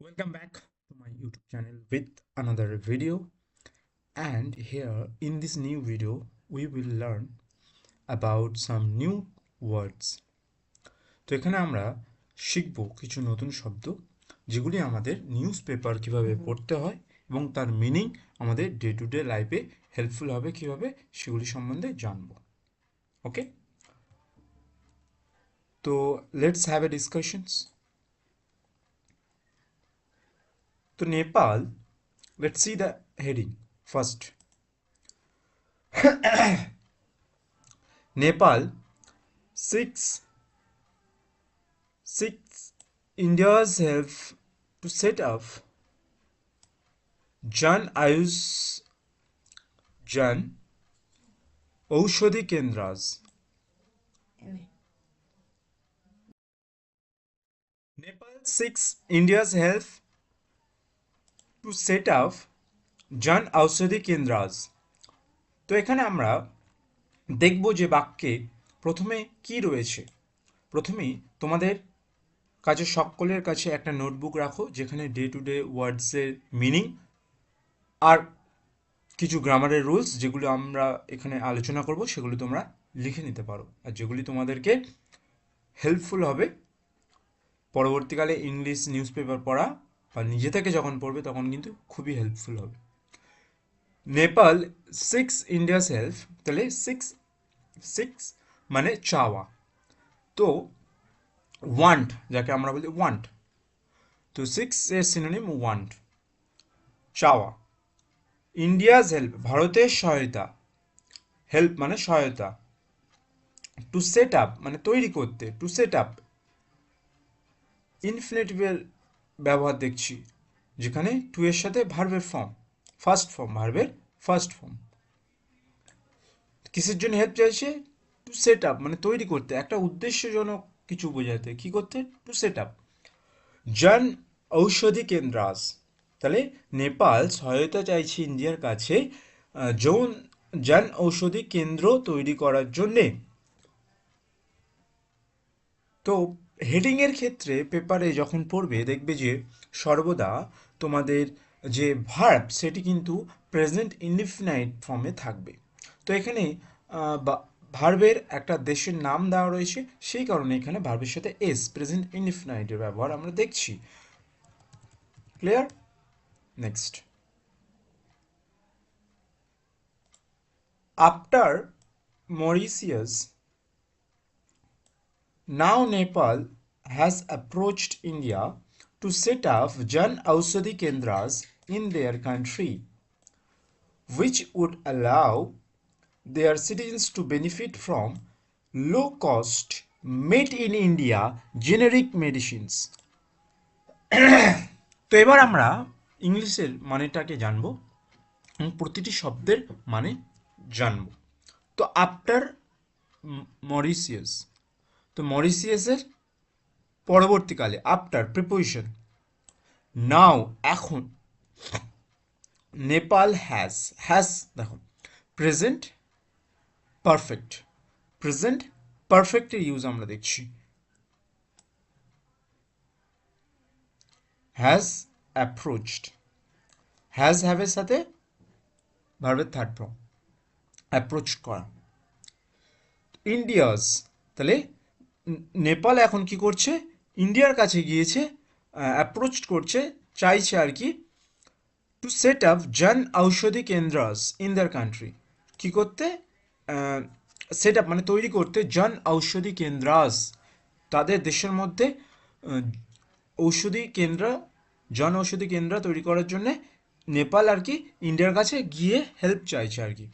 Welcome back to my YouTube channel with another video. And here in this new video, we will learn about some new words. তো এখানে আমরা শিখব কিছু নতুন শব্দ যেগুলি আমাদের নিউজ পেপার কীভাবে পড়তে হয় এবং তার মিনিং আমাদের ডে টু ডে লাইফে হেল্পফুল হবে কীভাবে সেগুলি সম্বন্ধে জানব ওকে তো let's have a discussions to Nepal. Let's see the heading first. Nepal six six India's have to set up Jan Ayush Jan Oshodi Kendras. Nepal six India's health. To set up Jan Aushadhi Kendras তো এখানে আমরা দেখব যে বাক্যে প্রথমে কি রয়েছে। প্রথমেই তোমাদের কাছে সকলের কাছে একটা নোটবুক রাখো, যেখানে ডে টু ডে ওয়ার্ডসের মিনিং আর কিছু গ্রামারের রুলস যেগুলো আমরা এখানে আলোচনা করব, সেগুলো তোমরা লিখে নিতে পারো। আর যেগুলি তোমাদেরকে হেল্পফুল হবে, পরবর্তীকালে ইংলিশ নিউজ পেপার পড়া বা নিজে থেকে যখন পড়বে তখন কিন্তু খুবই হেল্পফুল হবে। নেপাল সিক্স ইন্ডিয়াস হেল্প তাহলে সিক্স সিক্স মানে চাওয়া। তো ওয়ান্ট যাকে আমরা বলি ওয়ান্ট তো সিক্স এর সিনোনিম ওয়ান্ট চাওয়া। ইন্ডিয়াস হেল্প ভারতের সহায়তা হেল্প মানে সহায়তা। টু সেট আপ মানে তৈরি করতে টু সেট আপ ইনফিনিটিভের ব্যবহার দেখছি, যেখানে টু এর সাথে ভার্বের ফর্ম ফার্স্ট ফর্ম ভার্বের ফার্স্ট ফর্ম কিসের জন্য হেল্প চাইছে? টু সেট আপ মানে তৈরি করতে, একটা উদ্দেশ্যজনক কিছু বোঝাতে। কি করতে? Two set up Jan Aushadhi কেন্দ্রাস। তাহলে নেপাল সহায়তা চাইছে ইন্ডিয়ার কাছে যৌন জন ঔষধি কেন্দ্র তৈরি করার জন্যে। তো হেডিংয়ের ক্ষেত্রে পেপারে যখন পড়বে, দেখবে যে সর্বদা তোমাদের যে ভার্ব, সেটি কিন্তু প্রেজেন্ট ইনডিফিনাইট ফর্মে থাকবে। তো এখানে ভার্বের একটা দেশের নাম দেওয়া রয়েছে, সেই কারণে এখানে ভার্বের সাথে এস, প্রেজেন্ট ইনডিফিনাইটের ব্যবহার আমরা দেখছি। Clear? Next. After Mauritius Now Nepal has approached India to set up Jan Aushadhi Kendras in their country, which would allow their citizens to benefit from low cost, made in India generic medicines. তো এবার আমরা ইংলিশের মানেটাকে জানব প্রতিটি শব্দের মানে জানব তো আফটার মরিসিয়াস তো মরিসিয়াসের পরবর্তীকালে আফটার প্রিপোজিশন নাও এখন নেপাল হ্যাজ হ্যাজ দেখো প্রেজেন্ট পারফেক্ট প্রেজেন্ট পারফেক্টের ইউজ আমরা দেখছি। হ্যাজ অ্যাপ্রোচড হ্যাজ হ্যাভের সাথে ভার্বের থার্ড ফর্ম অ্যাপ্রোচ করা। ইন্ডিয়াস তাহলে নেপাল এখন কি করছে? ইন্ডিয়ার কাছে গিয়েছে অ্যাপ্রোচ করছে, চাইছে আর কি two set up Jan Aushadhi Kendras in their country কী করতে? সেট আপ মানে তৈরি করতে জন ঔষধি কেন্দ্রাস। তাদের দেশের মধ্যে ঔষধি কেন্দ্র, জন ঔষধি কেন্দ্র তৈরি করার জন্যে নেপাল আর কি ইন্ডিয়ার কাছে গিয়ে হেল্প চাইছে আর কি।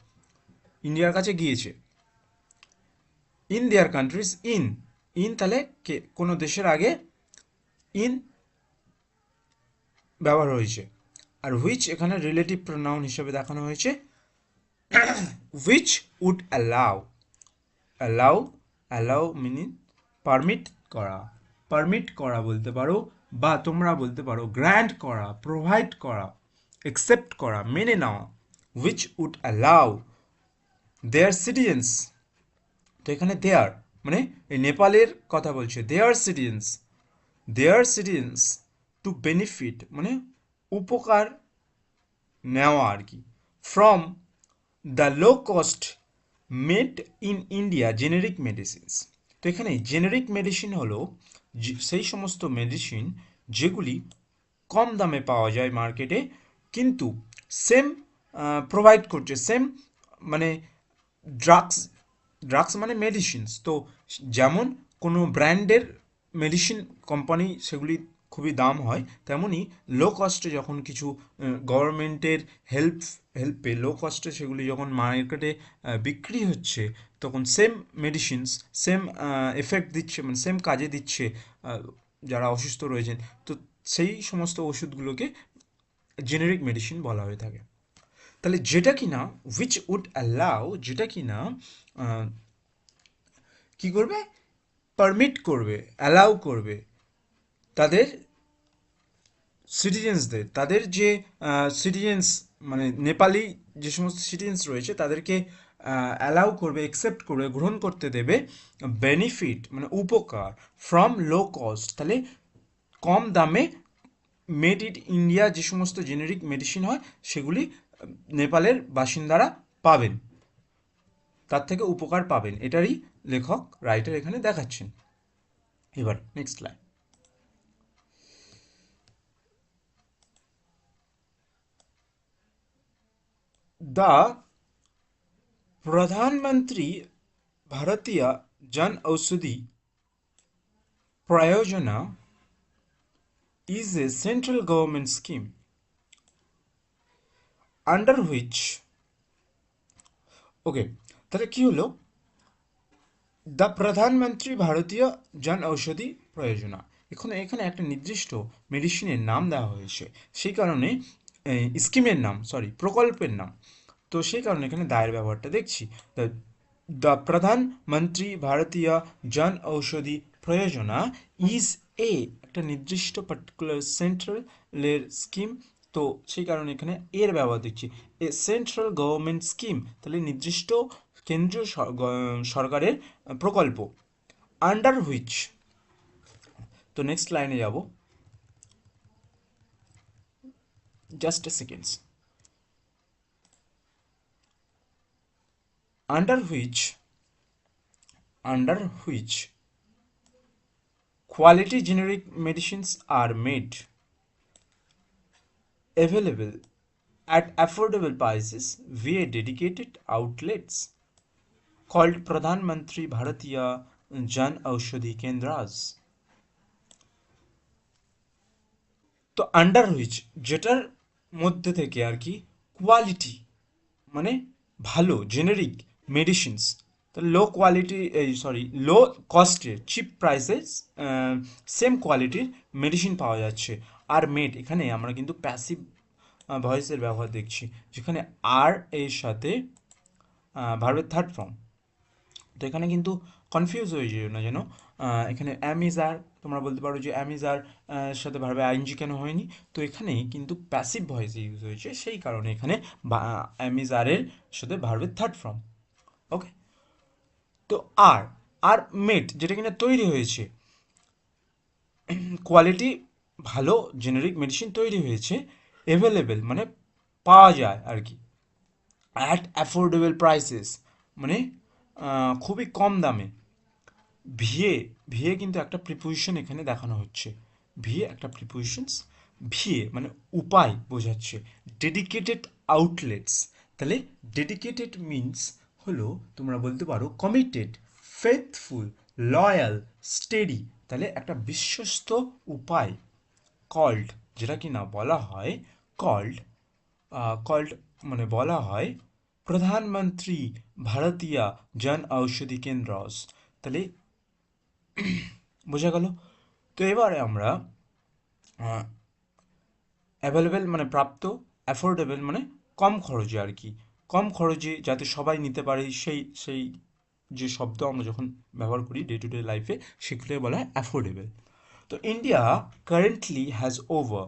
ইন্ডিয়ার কাছে গিয়েছে। In their countries in in তাহলে কে, কোনো দেশের আগে ইন ব্যবহার হয়েছে। আর হুইচ এখানে রিলেটিভ প্রোনাউন হিসেবে দেখানো হয়েছে। Which would allow allow allow meaning permit করা। পারমিট করা বলতে পারো বা তোমরা বলতে পারো গ্র্যান্ড করা প্রোভাইড করা অ্যাকসেপ্ট করা, মেনে নেওয়া which would allow their citizens তো এখানে দেয়ার মানে এই নেপালের কথা বলছে। Their citizens their citizens to benefit মানে উপকার নেওয়া আর কি। From the low cost made in India generic medicines তো এখানে জেনেরিক মেডিসিন হলো সেই সমস্ত মেডিসিন যেগুলি কম দামে পাওয়া যায় মার্কেটে কিন্তু সেম প্রোভাইড করছে সেম মানে ড্রাগস ড্রাগস মানে মেডিসিনস তো যেমন কোনো ব্র্যান্ডের মেডিসিন কোম্পানি সেগুলি খুবই দাম হয় তেমনই লো কস্টে যখন কিছু গভর্নমেন্টের হেল্প হেল্পে লো কস্টে সেগুলি যখন মার্কেটে বিক্রি হচ্ছে তখন সেম মেডিসিনস সেম এফেক্ট দিচ্ছে মানে সেম কাজে দিচ্ছে যারা অসুস্থ রয়েছেন তো সেই সমস্ত ওষুধগুলোকে জেনেরিক মেডিসিন বলা হয়ে থাকে। তাহলে যেটা কিনা উইচ উড অ্যালাউ যেটা কিনা আহ, কি করবে? পারমিট করবে অ্যালাউ করবে তাদের সিটিজেন্সদের তাদের যে সিটিজেন্স মানে নেপালি যে সমস্ত সিটিজেন্স রয়েছে, তাদেরকে অ্যালাউ করবে অ্যাকসেপ্ট করবে, গ্রহণ করতে দেবে বেনিফিট মানে উপকার ফ্রম লো কস্ট তাহলে কম দামে মেড ইট ইন্ডিয়া যে সমস্ত জেনেরিক মেডিসিন হয়, সেগুলি নেপালের বাসিন্দারা পাবেন। তার থেকে উপকার পাবেন। এটারই লেখক রাইটার এখানে দেখাচ্ছেন। এবার next line the Pradhan Mantri Bharatiya Jan Aushadhi Pariyojana is a central government scheme under which okay তাহলে কি হলো? দ্য প্রধানমন্ত্রী ভারতীয় জন ঔষধি প্রয়োজনা। এখন, এখানে একটা নির্দিষ্ট মেডিসিনের নাম দেওয়া হয়েছে। সেই কারণে স্কিমের নাম সরি প্রকল্পের নাম। তো সেই কারণে এখানে দায়ের ব্যবহারটা দেখছি। দ্য প্রধানমন্ত্রী ভারতীয় জন ঔষধি প্রয়োজনা ইজ এ একটা নির্দিষ্ট পার্টিকুলার সেন্ট্রালের স্কিম তো সেই কারণে এখানে এর ব্যবহার দেখছি। এ সেন্ট্রাল গভর্নমেন্ট স্কিম তাহলে নির্দিষ্ট কেন্দ্রীয় সরকারের প্রকল্প আন্ডার হুইচ তো নেক্সট লাইনে যাব। Just seconds under which under which quality generic medicines R made available at affordable prices via dedicated outlets called Pradhan Mantri Bharatiya Jan Aushadhi Kendras. তো under which যেটার মধ্যে থেকে আর কি কোয়ালিটি মানে ভালো জেনেরিক মেডিসিনস তো লো কোয়ালিটি এই sorry low কস্টের চিপ প্রাইসেস সেম কোয়ালিটির মেডিসিন পাওয়া যাচ্ছে আর মেড এখানে আমরা কিন্তু প্যাসিভ ভয়েসের ব্যবহার দেখছি যেখানে আর এর সাথে ভার্বের থার্ড ফর্ম তো এখানে কিন্তু কনফিউজ হয়ে যেও না যেন। এখানে অ্যামিজার তোমরা বলতে পারো যে অ্যামিজার সাথে ভার্বে আইনজি কেন হয়নি? তো এখানে কিন্তু প্যাসিভ ভয়েস ইউজ হয়েছে, সেই কারণে এখানে অ্যামিজারের সাথে ভার্বের থার্ড ফর্ম ওকে তো আর আর মেড যেটা কিনা তৈরি হয়েছে কোয়ালিটি ভালো জেনারিক মেডিসিন তৈরি হয়েছে অ্যাভেলেবেল মানে পাওয়া যায় আর কি। অ্যাট অ্যাফোর্ডেবল প্রাইসেস মানে খুবই কম দামে। ভিএ ভিএ কিন্তু একটা প্রিপোজিশন এখানে দেখানো হচ্ছে। ভিএ একটা প্রিপোজিশনস ভিএ মানে উপায় বোঝাচ্ছে। ডেডিকেটেড আউটলেটস তাহলে ডেডিকেটেড মিনস হলো, তোমরা বলতে পারো কমিটেড ফেথফুল লয়াল স্টেডি তাহলে একটা বিশ্বস্ত উপায়। কল্ড যেটা কি না বলা হয় কল্ড কল্ড মানে বলা হয় প্রধানমন্ত্রী ভারতীয় জন ঔষধি কেন্দ্রস। তাহলে বোঝা গেল। তো এবারে আমরা অ্যাভেলেবেল মানে প্রাপ্ত অ্যাফোর্ডেবল মানে কম খরচে আর কি। কম খরচে যাতে সবাই নিতে পারে সেই সেই যে শব্দ আমরা যখন ব্যবহার করি ডে টু ডে লাইফে সেগুলোকে বলা হয় অ্যাফোর্ডেবল তো ইন্ডিয়া কারেন্টলি হ্যাজ ওভার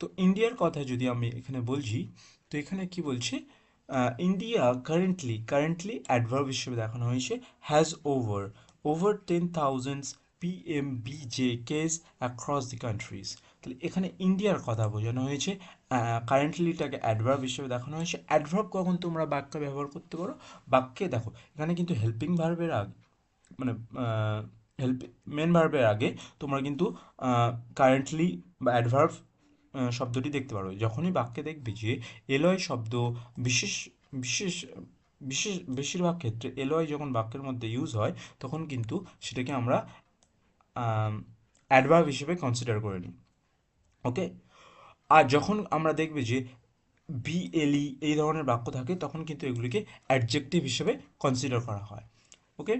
তো ইন্ডিয়ার কথা যদি আমি এখানে বলছি, তো এখানে কি বলছে? ইন্ডিয়া কারেন্টলি কারেন্টলি অ্যাডভার্ব হিসেবে দেখানো হয়েছে has over over ten thousands PMBJKs across the countries তাহলে এখানে ইন্ডিয়ার কথা বোঝানো হয়েছে কারেন্টলিটাকে অ্যাডভার্ব হিসেবে দেখানো হয়েছে। অ্যাডভার্ব কখন তোমরা বাক্যে ব্যবহার করতে পারো? বাক্যে দেখো, এখানে কিন্তু হেল্পিং ভার্বের আগে মানে হেল্প মেন ভার্বের আগে তোমরা কিন্তু কারেন্টলি বা অ্যাডভার্ব শব্দটি দেখতে পারো। যখনই বাক্যে দেখবে যে এলয় শব্দ বিশেষ বিশেষ বিশেষ, বেশিরভাগ ক্ষেত্রে এলয় যখন বাক্যের মধ্যে ইউজ হয়, তখন কিন্তু সেটাকে আমরা অ্যাডভার্ব হিসেবে কনসিডার করে নিই। ওকে আর যখন আমরা দেখবে যে বিএলই এই ধরনের বাক্য থাকে, তখন কিন্তু এগুলিকে অ্যাডজেক্টিভ হিসেবে কনসিডার করা হয়। ওকে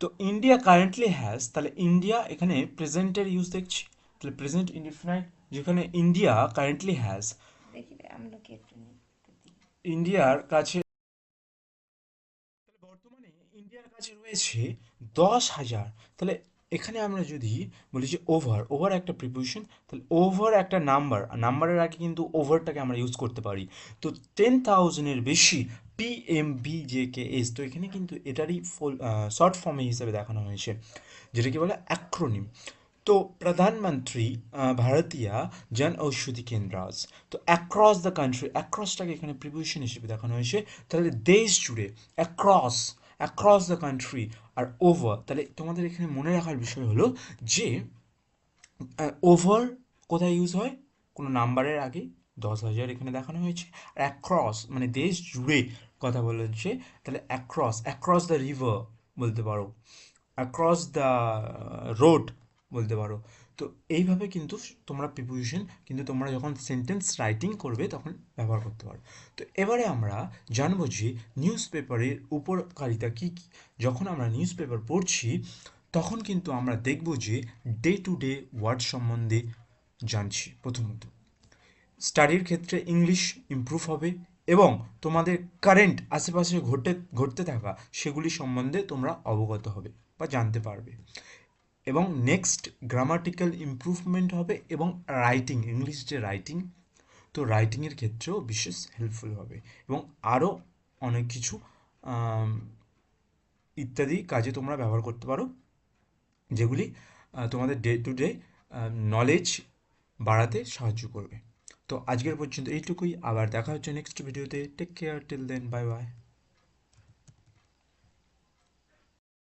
তো ইন্ডিয়া কারেন্টলি হ্যাজ তাহলে ইন্ডিয়া এখানে প্রেজেন্টের ইউজ দেখছি। তাহলে প্রেজেন্ট ইনডিফিনাইট যেখানে ইন্ডিয়া কারেন্টলি হ্যাজ দেখি রে, একটু ইন্ডিয়ার কাছে বর্তমানে ইন্ডিয়ার কাছে রয়েছে দশ হাজার। তাহলে এখানে আমরা যদি বলি যে ওভার ওভার একটা প্রিপোজিশন তাহলে ওভার একটা নাম্বার নাম্বারের আগে কিন্তু ওভারটাকে আমরা ইউজ করতে পারি। তো টেন থাউজেন্ডের বেশি P M B J K S তো এখানে কিন্তু এটারই ফুল শর্ট ফর্মে হিসেবে দেখানো হয়েছে যেটাকে বলে অ্যাক্রোনিম তো প্রধানমন্ত্রী ভারতীয় জন ঔষধি কেন্দ্রাজ তো অ্যাক্রস দ্য কান্ট্রি অ্যাক্রসটাকে এখানে প্রিপোজিশন হিসেবে দেখানো হয়েছে। তাহলে দেশ জুড়ে অ্যাক্রস অ্যাক্রস দ্য কান্ট্রি আর ওভার তাহলে তোমাদের এখানে মনে রাখার বিষয় হলো যে ওভার কোথায় ইউজ হয়? কোনো নাম্বারের আগে দশ হাজার এখানে দেখানো হয়েছে। আর অ্যাক্রস মানে দেশ জুড়ে কথা বলা হচ্ছে। তাহলে অ্যাক্রস অ্যাক্রস দ্য রিভার বলতে পারো। অ্যাক্রস দ্য রোড বলতে পারো। তো এইভাবে কিন্তু তোমরা প্রিপোজিশন কিন্তু তোমরা যখন সেন্টেন্স রাইটিং করবে তখন ব্যবহার করতে পারো। তো এবারে আমরা জানব যে নিউজ পেপারের উপকারিতা কী কী। যখন আমরা নিউজ পেপার পড়ছি, তখন কিন্তু আমরা দেখব যে ডে টু ডে ওয়ার্ড সম্বন্ধে জানছি প্রথমত। স্টাডির ক্ষেত্রে ইংলিশ ইমপ্রুভ হবে এবং তোমাদের কারেন্ট আশেপাশে ঘটে, ঘটতে থাকা সেগুলি সম্বন্ধে তোমরা অবগত হবে বা জানতে পারবে। এবং নেক্সট গ্রামাটিক্যাল ইমপ্রুভমেন্ট হবে এবং রাইটিং ইংলিশ যে রাইটিং তো রাইটিংয়ের ক্ষেত্রেও বিশেষ হেল্পফুল হবে এবং আরও অনেক কিছু ইত্যাদি কাজে তোমরা ব্যবহার করতে পারো, যেগুলি তোমাদের ডে টু ডে নলেজ বাড়াতে সাহায্য করবে। তো আজকের পর্যন্ত এইটুকুই, আবার দেখা হচ্ছে নেক্সট ভিডিওতে take care till then bye bye